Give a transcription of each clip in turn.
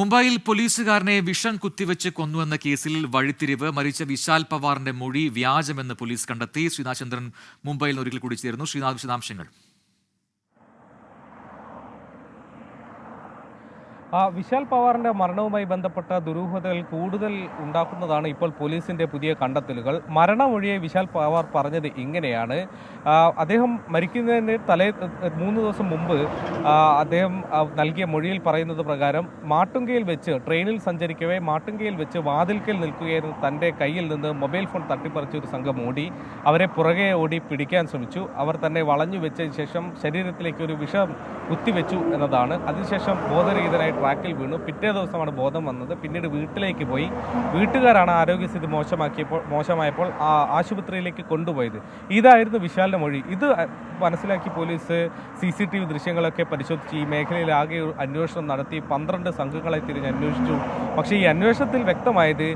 മുംബൈയിൽ പോലീസുകാരനെ വിഷം കുത്തിവെച്ച് കൊന്നുവെന്ന കേസിൽ വഴിത്തിരിവ് മരിച്ച വിശാൽ പവാറിന്റെ മൊഴി വ്യാജമെന്ന് പോലീസ് കണ്ടെത്തി. ശ്രീനാഥ് ചന്ദ്രൻ മുംബൈയിൽ ഒരിക്കൽ കൂടി ചേരുന്നു. ശ്രീനാഥ് വിശദാംശങ്ങൾ. വിശാൽ പവാറിന്റെ മരണവുമായി ബന്ധപ്പെട്ട ദുരൂഹതകൾ കൂടുതൽ ഉണ്ടാക്കുന്നതാണ് ഇപ്പോൾ പോലീസിന്റെ പുതിയ കണ്ടെത്തലുകൾ. മരണമൊഴിയെ വിശാൽ പവാർ പറഞ്ഞത് ഇങ്ങനെയാണ്. അദ്ദേഹം മരിക്കുന്നതിന് തലേ മൂന്ന് ദിവസം മുമ്പ് അദ്ദേഹം ആ, നൽകിയ മൊഴിയിൽ പറയുന്നത് പ്രകാരം മാട്ടുങ്കയിൽ വെച്ച് ട്രെയിനിൽ സഞ്ചരിക്കവേ മാട്ടുങ്കയിൽ വെച്ച് വാതിൽക്കൽ നിൽക്കുകയായിരുന്നു തന്റെ കയ്യിൽ നിന്ന് മൊബൈൽ ഫോൺ തട്ടിപ്പറിച്ച ഒരു സംഘം ഓടി അവരെ പുറകെ ഓടി പിടിക്കാൻ ശ്രമിച്ചു. അവർ തന്നെ വളഞ്ഞു വെച്ചതിന് ശേഷം ശരീരത്തിലേക്ക് ഒരു വിഷം കുത്തിവെച്ചു എന്നതാണ്. അതിനുശേഷം ബോധരഹിതനായി ട്രാക്കിൽ വീണു. പിറ്റേ ദിവസമാണ് ബോധം വന്നത്. പിന്നീട് വീട്ടിലേക്ക് പോയി. വീട്ടുകാരാണ് ആരോഗ്യസ്ഥിതി മോശമാക്കിയപ്പോൾ മോശമായപ്പോൾ ആ ആശുപത്രിയിലേക്ക് കൊണ്ടുപോയത്. ഇതായിരുന്നു വിശാലിന്റെ മൊഴി. ഇത് മനസ്സിലാക്കി police C C T V ദൃശ്യങ്ങളൊക്കെ പരിശോധിച്ച് ഈ മേഖലയിൽ ആകെ അന്വേഷണം നടത്തി. പന്ത്രണ്ട് സംഘങ്ങളെ തിരിഞ്ഞ് അന്വേഷിച്ചു. പക്ഷേ ഈ അന്വേഷണത്തിൽ വ്യക്തമായത്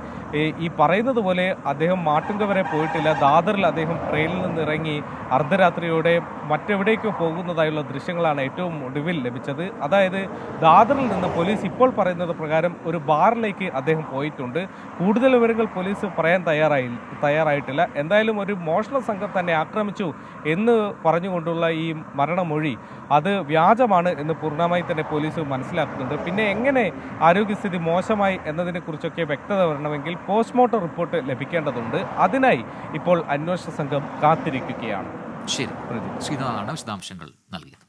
ഈ പറയുന്നത് പോലെ അദ്ദേഹം മാട്ടുങ്ക വരെ പോയിട്ടില്ല. ദാദറിൽ അദ്ദേഹം ട്രെയിനിൽ നിന്ന് ഇറങ്ങി അർദ്ധരാത്രിയോടെ മറ്റെവിടേക്കോ പോകുന്നതായുള്ള ദൃശ്യങ്ങളാണ് ഏറ്റവും ഒടുവിൽ ലഭിച്ചത്. അതായത് ദാദറിൽ നിന്ന് പോലീസ് ഇപ്പോൾ പറയുന്നത് പ്രകാരം ഒരു ബാറിലേക്ക് അദ്ദേഹം പോയിട്ടുണ്ട്. കൂടുതൽ വിവരങ്ങൾ പോലീസ് പറയാൻ തയ്യാറായി തയ്യാറായിട്ടില്ല. എന്തായാലും ഒരു മോഷണ സംഘം തന്നെ ആക്രമിച്ചു എന്ന് പറഞ്ഞുകൊണ്ടുള്ള ഈ മരണമൊഴി അത് വ്യാജമാണ് എന്ന് പൂർണമായി തന്നെ പോലീസ് മനസ്സിലാക്കുന്നുണ്ട്. പിന്നെ എങ്ങനെ ആരോഗ്യസ്ഥിതി മോശമായി എന്നതിനെക്കുറിച്ചൊക്കെ വ്യക്തത വരണമെങ്കിൽ പോസ്റ്റ്മോർട്ടം റിപ്പോർട്ട് ലഭിക്കേണ്ടതുണ്ട്. അതിനായി ഇപ്പോൾ അന്വേഷണ സംഘം കാത്തിരിക്കുകയാണ്. ശരി. പ്രതി ശ്രീനാഥാണ് വിശദാംശങ്ങൾ നൽകിയത്.